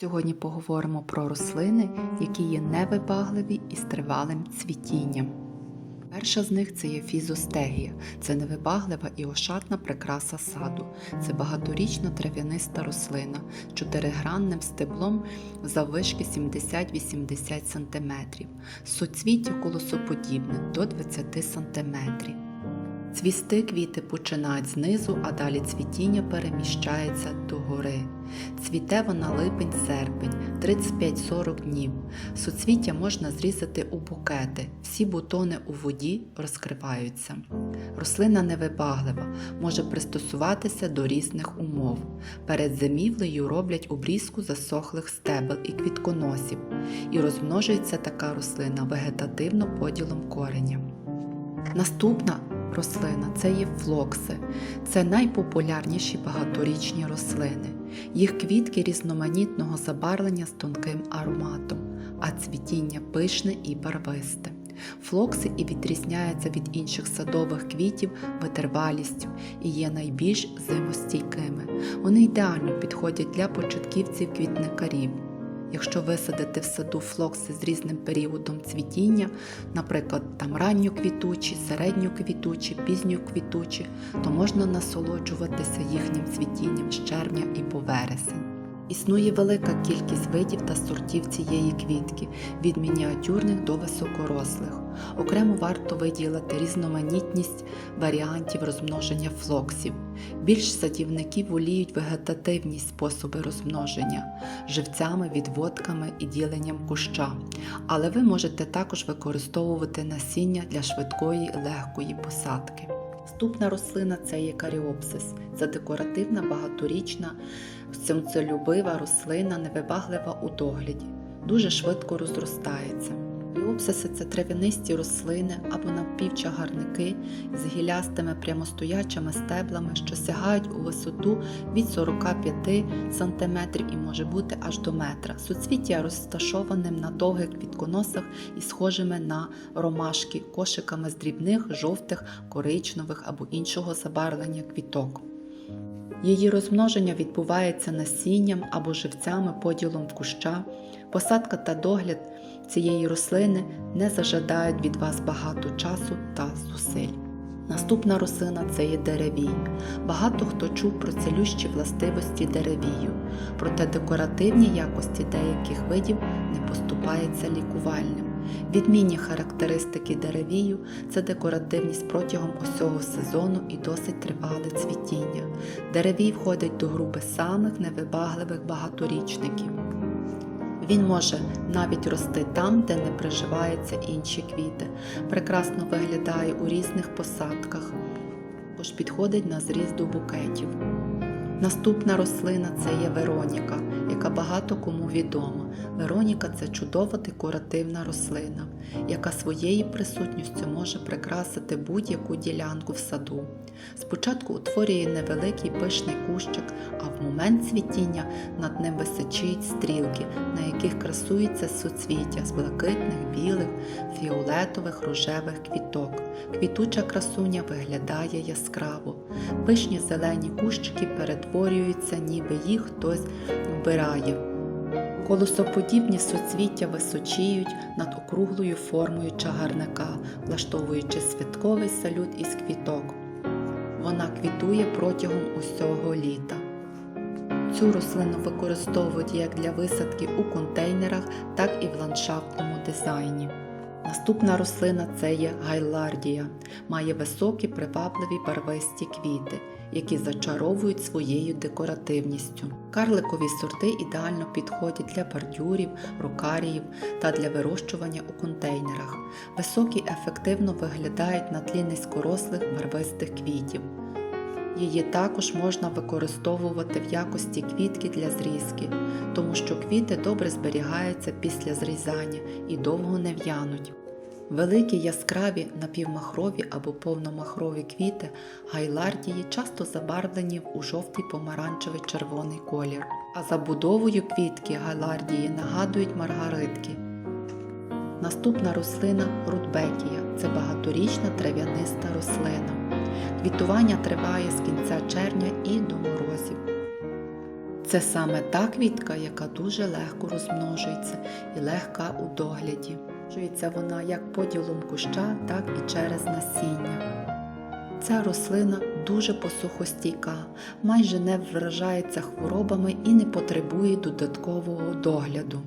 Сьогодні поговоримо про рослини, які є невибагливі і з тривалим цвітінням. Перша з них це є фізостегія. Це невибаглива і ошатна прикраса саду. Це багаторічна трав'яниста рослина з чотиригранним стеблом заввишки 70-80 см, суцвіття колосоподібне до 20 см. Цвісти квіти починають знизу, а далі цвітіння переміщається догори. Цвіте вона липень-серпень, 35-40 днів. Суцвіття можна зрізати у букети. Всі бутони у воді розкриваються. Рослина невибаглива, може пристосуватися до різних умов. Перед зимівлею роблять обрізку засохлих стебел і квітконосів, і розмножується така рослина вегетативно поділом кореня. Наступна рослина це є флокси. Це найпопулярніші багаторічні рослини. Їх квітки різноманітного забарвлення з тонким ароматом, а цвітіння пишне і барвисте. Флокси і відрізняються від інших садових квітів витривалістю і є найбільш зимостійкими. Вони ідеально підходять для початківців квітникарів. Якщо висадити в саду флокси з різним періодом цвітіння, наприклад, там ранньоквітучі, середньоквітучі, пізньоквітучі, то можна насолоджуватися їхнім цвітінням з червня і по вересень. Існує велика кількість видів та сортів цієї квітки, від мініатюрних до високорослих. Окремо варто виділити різноманітність варіантів розмноження флоксів. Більш садівники воліють вегетативні способи розмноження живцями, відводками і діленням куща. Але ви можете також використовувати насіння для швидкої і легкої посадки. Наступна рослина це є каріопсис. Це декоративна багаторічна сонцелюбива рослина, невибаглива у догляді, дуже швидко розростається. Каріопсиси це трав'янисті рослини або напівчагарники з гілястими прямостоячими стеблами, що сягають у висоту від 45 см і може бути аж до метра. Суцвіття розташованим на довгих квітконосах і схожими на ромашки, кошиками з дрібних, жовтих, коричневих або іншого забарвлення квіток. Її розмноження відбувається насінням або живцями поділом в куща. Посадка та догляд цієї рослини не зажадають від вас багато часу та зусиль. Наступна рослина це є деревій. Багато хто чув про цілющі властивості деревію, проте декоративні якості деяких видів не поступаються лікувальним. Відмінні характеристики деревію це декоративність протягом усього сезону і досить тривале цвітіння. Деревій входить до групи самих невибагливих багаторічників. Він може навіть рости там, де не приживаються інші квіти, прекрасно виглядає у різних посадках, також підходить на зріз до букетів. Наступна рослина це є Вероніка, яка багато кому відома. Вероніка це чудова декоративна рослина, яка своєю присутністю може прикрасити будь-яку ділянку в саду. Спочатку утворює невеликий пишний кущик, а в момент цвітіння над ним височують стрілки, на яких красується суцвіття з блакитних, білих, фіолетових, рожевих квіток. Квітуча красуня виглядає яскраво. Пишні зелені кущики перетворюються, ніби їх хтось вбирає. Колосоподібні суцвіття височіють над округлою формою чагарника, влаштовуючи святковий салют із квіток. Вона квітує протягом усього літа. Цю рослину використовують як для висадки у контейнерах, так і в ландшафтному дизайні. Наступна рослина це є гайлардія, має високі привабливі барвисті квіти, які зачаровують своєю декоративністю. Карликові сорти ідеально підходять для бордюрів, рукаріїв та для вирощування у контейнерах. Високі ефективно виглядають на тлі низькорослих барвистих квітів. Її також можна використовувати в якості квітки для зрізки, тому що квіти добре зберігаються після зрізання і довго не в'януть. Великі яскраві напівмахрові або повномахрові квіти гайлардії часто забарвлені у жовтий помаранчевий червоний колір, а забудовою квітки гайлардії нагадують маргаритки. Наступна рослина рудбекія це багаторічна трав'яниста рослина. Квітування триває з кінця червня і до морозів. Це саме та квітка, яка дуже легко розмножується і легка у догляді. Розмножується вона як поділом куща, так і через насіння. Ця рослина дуже посухостійка, майже не вражається хворобами і не потребує додаткового догляду.